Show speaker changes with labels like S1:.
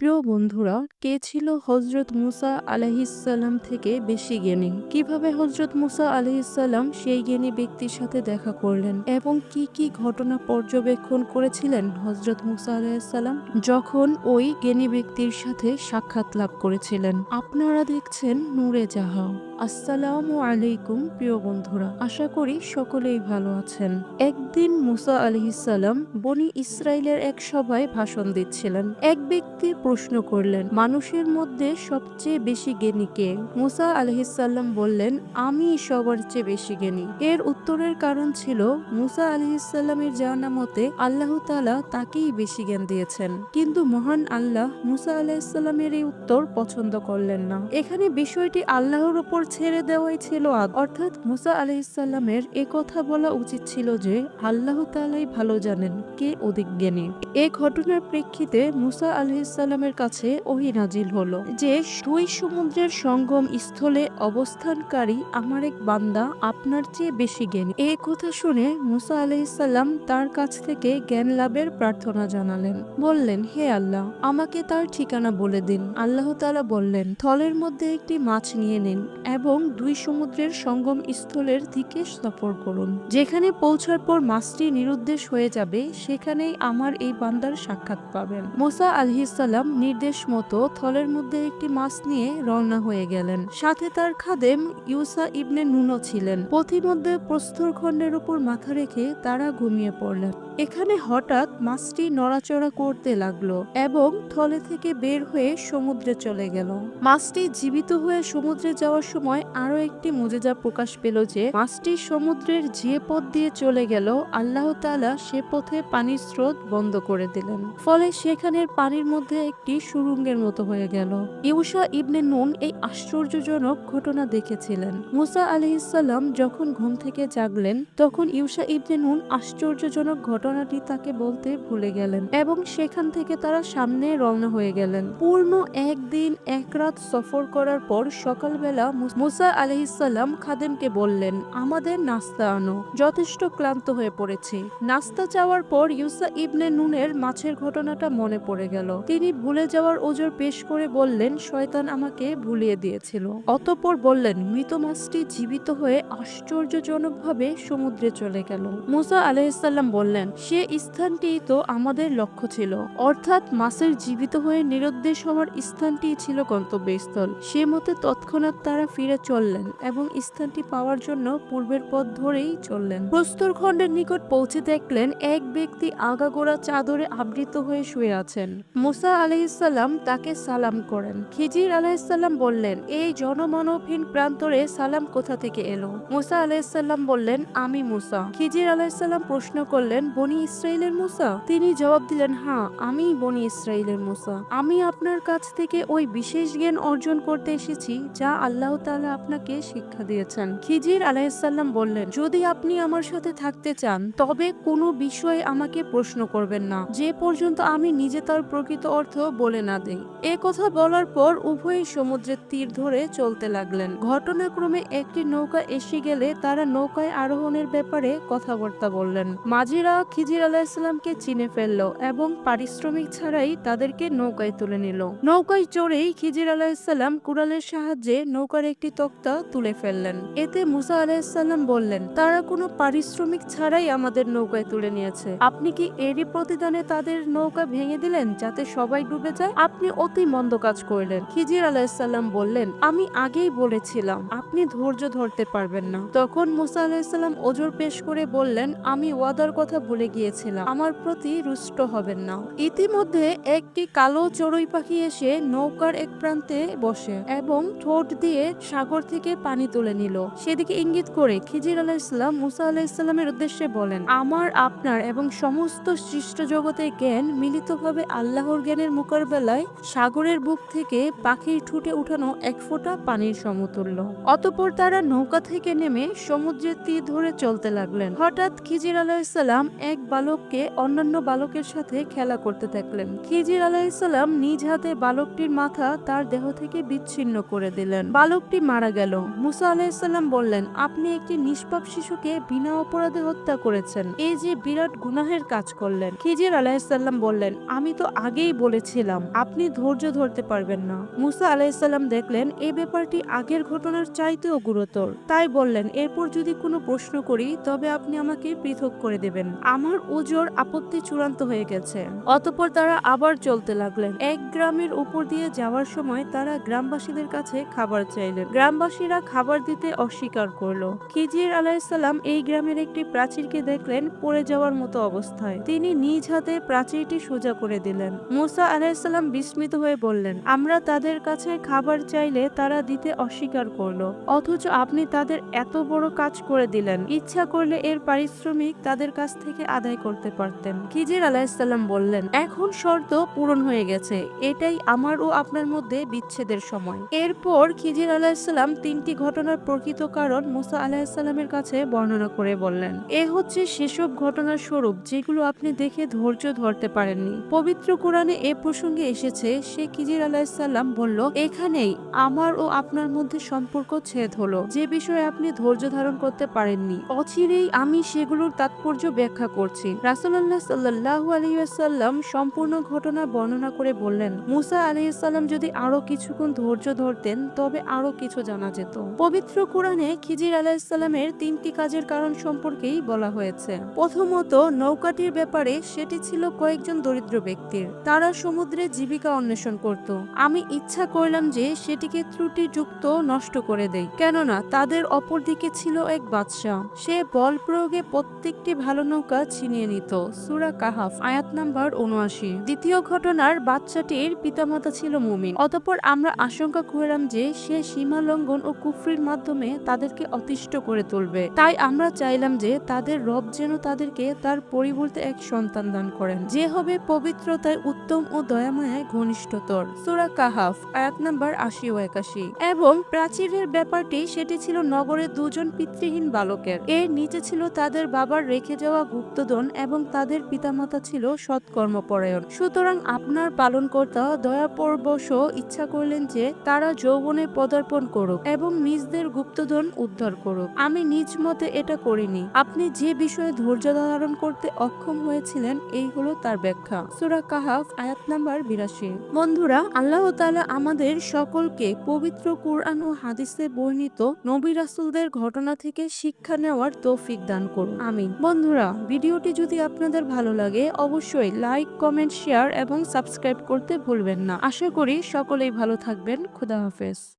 S1: প্রিয় বন্ধুরা, কে ছিল হজরত মুসা আলহিসাল্লাম থেকে বেশি জ্ঞানী? কীভাবে হজরত মুসা আলহিসাল্লাম সেই জ্ঞানী ব্যক্তির সাথে দেখা করলেন? এবং কি কি ঘটনা পর্যবেক্ষণ করেছিলেন হজরত মুসা আলাইসাল্লাম যখন ওই জ্ঞানী ব্যক্তির সাথে সাক্ষাৎ লাভ করেছিলেন, আপনারা দেখছেন নূরে জাহা। আসসালামু আলাইকুম, প্রিয় বন্ধুরা। আশা করি সকলেই ভালো আছেন। একদিন মুসা আলহিসাল্লাম বনি ইসরায়েলের এক সভায় ভাষণ দিচ্ছিলেন। এক ব্যক্তি প্রশ্ন করলেন, মানুষের মধ্যে সবচেয়ে বেশি জ্ঞানী কে? মুসা আলহিসাল্লাম বললেন, আমি সবার চেয়ে বেশি জ্ঞানী। এর উত্তরের কারণ ছিল, মুসা আলহিসাল্লামের জানা মতে আল্লাহ তালা তাকেই বেশি জ্ঞান দিয়েছেন। কিন্তু মহান আল্লাহ মুসা আলাহিসাল্লামের এই উত্তর পছন্দ করলেন না। এখানে বিষয়টি আল্লাহর উপর ছেড়ে দেওয়াই ছিল অর্থাৎ মুসা আলহিসাল্লামের এ কথা বলা উচিত ছিল যে, আল্লাহ তালাই ভালো জানেন কে অধিক জ্ঞানী। এ ঘটনার প্রেক্ষিতে মুসা আলহিসাল্লামের কাছে ওহি নাজিল হলো যে, দুই সমুদ্রের সঙ্গম স্থলে অবস্থানকারী আমার এক বান্দা আপনার চেয়ে বেশি জ্ঞানী। এ কথা শুনে মুসা আলহিসাল্লাম তার কাছ থেকে জ্ঞান লাভের প্রার্থনা জানালেন। বললেন, হে আল্লাহ, আমাকে তার ঠিকানা বলে দিন। আল্লাহ তালা বললেন, থলের মধ্যে একটি মাছ নিয়ে নিন। এবং দুই সমুদ্রের সঙ্গম স্থলের দিকে সফর করুন। যেখানে পৌঁছার পর মাছটি নিরুদ্দেশ হয়ে যাবে, সেখানেই আমার এই বান্দার সাক্ষাৎ পাবেন। মোসা আলহিসাল্লাম নির্দেশ মতো থলের মধ্যে একটি মাছ নিয়ে রওনা হয়ে গেলেন। সাথে তার খাদেম ইউসা ইবনে নুনো ছিলেন। পথিমধ্যে প্রস্তর খণ্ডের উপর মাথা রেখে তারা ঘুমিয়ে পড়লেন। এখানে হঠাৎ মাছটি নড়াচড়া করতে লাগল এবং থলে থেকে বের হয়ে সমুদ্রে চলে গেল। মাছটি জীবিত হয়ে সমুদ্রে যাওয়ার সময় আরও একটি মুজেজা প্রকাশ পেল যে মাছটি সমুদ্রের যে পথ দিয়ে চলে গেল, আল্লাহ তাআলা সে পথে পানির স্রোত বন্ধ করে দিলেন। ফলে সেখানের পানির মধ্যে একটি সুরঙ্গের মতো হয়ে গেল। ইউসা ইবনে নুন এই আশ্চর্যজনক ঘটনা দেখেছিলেন। মুসা আলহিসাল্লাম যখন ঘুম থেকে জাগলেন, তখন ইউসা ইবনে নুন আশ্চর্যজনক ঘটনাটি তাকে বলতে ভুলে গেলেন এবং সেখান থেকে তারা সামনে রওনা হয়ে গেলেন। পূর্ণ একদিন, এক রাত সফর করার পর সকালবেলা মুস- আলহিসাল্লাম খাদেমকে বললেন, আমাদের নাস্তা আনো। যথেষ্ট ক্লান্ত হয়ে পড়েছি। নাস্তা চাওয়ার পর ইউসা ইবনে নুনের মাছের ঘটনাটা মনে পড়ে গেল। তিনি ভুলে যাওয়ার ওজোর পেশ করে বললেন, শয়তান আমাকে ভুলিয়ে দিয়েছিল। অতঃপর বললেন, মৃত মাছটি জীবিত হয়ে আশ্চর্যজনকভাবে সমুদ্রে চলে গেল। মুসা আলাইসাল্লাম বললেন, সে স্থানটিই তো আমাদের লক্ষ্য ছিল। অর্থাৎ মাছের জীবিত হয়ে নিরুদ্দেশ হওয়ার স্থানটি ছিল গন্তব্যস্থল। সে মতে তৎক্ষণাৎ তারা ফিরে চললেন এবং স্থানটি পাওয়ার জন্য পূর্বের পথ ধরেই চললেন। প্রস্তর খণ্ডের নিকট পৌঁছে দেখলেন এক ব্যক্তি আগাগোড়া চাদরে আবৃত হয়ে শুয়ে আছেন। মুসা আলাইসাল্লাম তাকে সালাম করেন। খিজির আলাইসাল্লাম বললেন, এই জনমানবহীন প্রান্তরে সালাম কোথা থেকে এলো? মুসা আলাইসাল্লাম বললেন, আমি মুসা। খিজির আলাইসাল্লাম প্রশ্ন করলেন, বনি ইসরায়েলের মুসা? তিনি জবাব দিলেন হ্যাঁ আমি বনি ইসরায়েলের মুসা। আমি আপনার কাছ থেকে ওই বিশেষ জ্ঞান অর্জন করতে এসেছি যা আল্লাহ তাআলা আপনাকে শিক্ষা দিয়েছেন। খিজির আলাইসাল্লাম বললেন, যদি আপনি আমার সাথে থাকতে চান, তবে কোনো বিষয়ে আমাকে প্রশ্ন করবেন না। যে পর্যন্ত আমি নিজে তার প্রকৃত অর্থ বলে না দেই। এ কথা বলার পর উভয়ই সমুদ্রের তীর ধরে চলতে লাগলেন। ঘটনাক্রমে একটি নৌকা এসে গেলে তারা নৌকায় আরোহণের ব্যাপারে কথাবার্তা বললেন। মাঝিরা খিজির আলাহিসাল্লামকে চিনে ফেলল এবং পারিশ্রমিক ছাড়াই তাদেরকে নৌকায় তুলে নিল। নৌকায় চড়েই খিজির আলাহিসাল্লাম কুড়ালের সাহায্যে নৌকার একটি তক্তা তুলে ফেললেন। এতে মুসা আলাহিসাল্লাম বললেন, তারা কোনো পারিশ্রমিক ছাড়াই আমাদের নৌকায় তুলে নিয়েছে। আপনি কি এরই প্রতিদানে তাদের নৌকা ভেঙে দিলেন যাতে সবাই ডুবে যায়? আপনি অতি মন্দ কাজ করলেন। খিজির আলাহিসাল্লাম বললেন, আমি আগেই বলেছিলাম, আপনি ধৈর্য ধরতে পারবেন না। তখন মুসা আলাহিসাল্লাম ওজোর পেশ করে বললেন, আমি ওয়াদার কথা ভুলে গিয়েছিলাম, আমার প্রতি রুষ্ট হবেন না। ইতিমধ্যে একটি কালো চড়ুই পাখি এসে নৌকার এক প্রান্তে বসে এবং ঠোঁট দিয়ে সাগর থেকে পানি তুলে নিল। সেদিকে ইঙ্গিত করে খিজির আলাহ ইসলাম মুসা আলাহ ইসলামের উদ্দেশ্যে বলেন, আমার, আপনার এবং সমস্ত সৃষ্ট জগতের জ্ঞান মিলিতভাবে আল্লাহর জ্ঞানের মোকাবেলায় সাগরের বুক থেকে পাখির ঠুটে উঠানো এক ফোঁটা পানির সমতুল্য। অতঃপর তারা নৌকা থেকে নেমে সমুদ্রের তীর ধরে চলতে লাগলেন। হঠাৎ খিজির আলাহিসাল্লাম এক বালককে অন্যান্য বালকের সাথে খেলা করতে থাকলেন। খিজির আলাহিসাল্লাম নিজ হাতে বালকটির মাথা তার দেহ থেকে বিচ্ছিন্ন করে দিলেন। বালকটি মারা গেল। মুসা আলাহিসাল্লাম বললেন, আপনি একটি নিষ্পাপ শিশুকে বিনা অপরাধে হত্যা করেছেন। এই যে বিরাট গুনাহের কাজ করলেন। খিজির আলাহিসাল্লাম বললেন, আমি তো আগেই বলেছিলাম, আপনি ধৈর্য ধরতে পারবেন না। মুসা আলাহিসাল্লাম দেখলেন, এই ব্যাপারটি আগের ঘটনার চাইতেও গুরুতর। তাই বললেন, এরপর যদি কোনো প্রশ্ন করি, তবে আপনি আমাকে পৃথক করে দেবেন। আমার ওজোর আপত্তি চূড়ান্ত হয়ে গেছে। অতপর তারা আবার চলতে লাগলেন। এক গ্রামের উপর দিয়ে যাওয়ার সময় তারা গ্রামবাসীদের কাছে খাবার চাইলেন। গ্রামবাসীরা খাবার দিতে অস্বীকার করল। খিজির আলাইসাল্লাম এই গ্রামের একটি প্রাচীরকে দেখলেন, পড়ে যাওয়ার মতো অবস্থায়। তিনি নিজ হাতে প্রাচীরটি সোজা করে দিলেন। মুসা আলাইসাল্লাম বিস্মিত হয়ে বললেন, আমরা তাদের কাছে খাবার চাইলে তারা দিতে অস্বীকার করল। অথচ আপনি তাদের এত বড় কাজ করে দিলেন। ইচ্ছা করলে এর পারিশ্রমিক তাদের কাছ থেকে আদায় করতে পারতেন। খিজির আলাইসাল্লাম বললেন, এখন শর্ত পূরণ হয়ে গেছে। এটাই আমার ও আপনার মধ্যে বিচ্ছেদের সময়। এরপর খিজির আলাইসাল্লাম তিনটি ঘটনার প্রকৃত কারণ মুসা আলাহিসাল্লামের কাছে বর্ণনা করে বললেন। এ হচ্ছে সেসব ঘটনার স্বরূপ যেগুলো আপনি দেখে ধৈর্য ধরতে পারেননি। পবিত্র কোরআনে এ প্রসঙ্গে এসেছে, সে খিজির আলাহিসাল্লাম বলল, এখানেই আমার ও আপনার মধ্যে সম্পর্ক ছেদ হলো। যে বিষয়ে আপনি ধৈর্য ধারণ করতে পারেননি, অচিরেই আমি সেগুলোর তাৎপর্য ব্যাখ্যা করছি। রাসুল্লাহ সাল্লাহ আলহিসাল্লাম সম্পূর্ণ ঘটনা বর্ণনা করে বললেন, মুসা আলহিসাল্লাম যদি আরও কিছুক্ষণ ধৈর্য ধরতেন, তবে আরও কিছু জানা যেত। পবিত্র কোরআনে খিজির আলাহিসাল্লামের তিনটি কাজের কারণ সম্পর্কেই বলা হয়েছে। প্রথমত, নৌকাটির ব্যাপারে সেটি ছিল কয়েকজন দরিদ্র ব্যক্তির। তারা সমুদ্রে জীবিকা অন্বেষণ করত। আমি ইচ্ছা করলাম যে সেটিকে ত্রুটিযুক্ত নষ্ট করে দেই। কেননা, তাদের অপরদিকে ছিল এক বাদশাহ। সে বল প্রয়োগে প্রত্যেকটি ভালো নৌকা ছিনিয়ে নিত। সুরা কাহাফ, আয়াত নাম্বার উনআশি দ্বিতীয় ঘটনার বাচ্চাটির পিতামাতা ছিল মুমিন। অতপর আমরা আশঙ্কা করলাম যে সে সীমা লঙ্ঘন ও কুফরির মাধ্যমে তাদেরকে অতিষ্ঠ করে তুলবে। তাই আমরা চাইলাম যে তাদের রব যেন তাদেরকে তার পরিবর্তে এক সন্তান দান করেন। যে হবে পবিত্রতায় উত্তম ও দয়াময়ায় ঘনিষ্ঠতর। সুরা কাহাফ, আয়াত নাম্বার আশি ও একাশি। এবং প্রাচীরের ব্যাপারটি, সেটি ছিল নগরের দুজন পিতৃহীন বালকের। এর নিচে ছিল তাদের বাবার রেখে যাওয়া গুপ্তধন এবং তাদের পিতামাতা ছিল সৎকর্মপরায়ণ। সুতরাং আপনার পালনকর্তা দয়াপরবশ ইচ্ছা করলেন যে তারা যৌবনে পদার্পণ করুক এবং নিজদের গুপ্তধন উদ্ধার করুক। আমি নিজ মতে এটা করিনি। আপনি যে বিষয়ে ধৈর্য ধারণ করতে অক্ষম হয়েছিলেন, এই হলো তার ব্যাখ্যা। সুরা কাহাফ, আয়াত নাম্বার বিরাশি। বন্ধুরা, আল্লাহ তাআলা আমাদের সকলকে পবিত্র কোরআন ও হাদিসে বর্ণিত নবী রাসূলদের ঘটনা থেকে শিক্ষা নেওয়ার তৌফিক দান করুন। আমিন। বন্ধুরা, ভিডিওটি যদি আপনাদের ভালো লাগে, অবশ্যই লাইক, কমেন্ট, শেয়ার এবং সাবস্ক্রাইব করতে ভুলবেন না। আশা করি সকলেই ভালো থাকবেন। খুদা হাফেজ।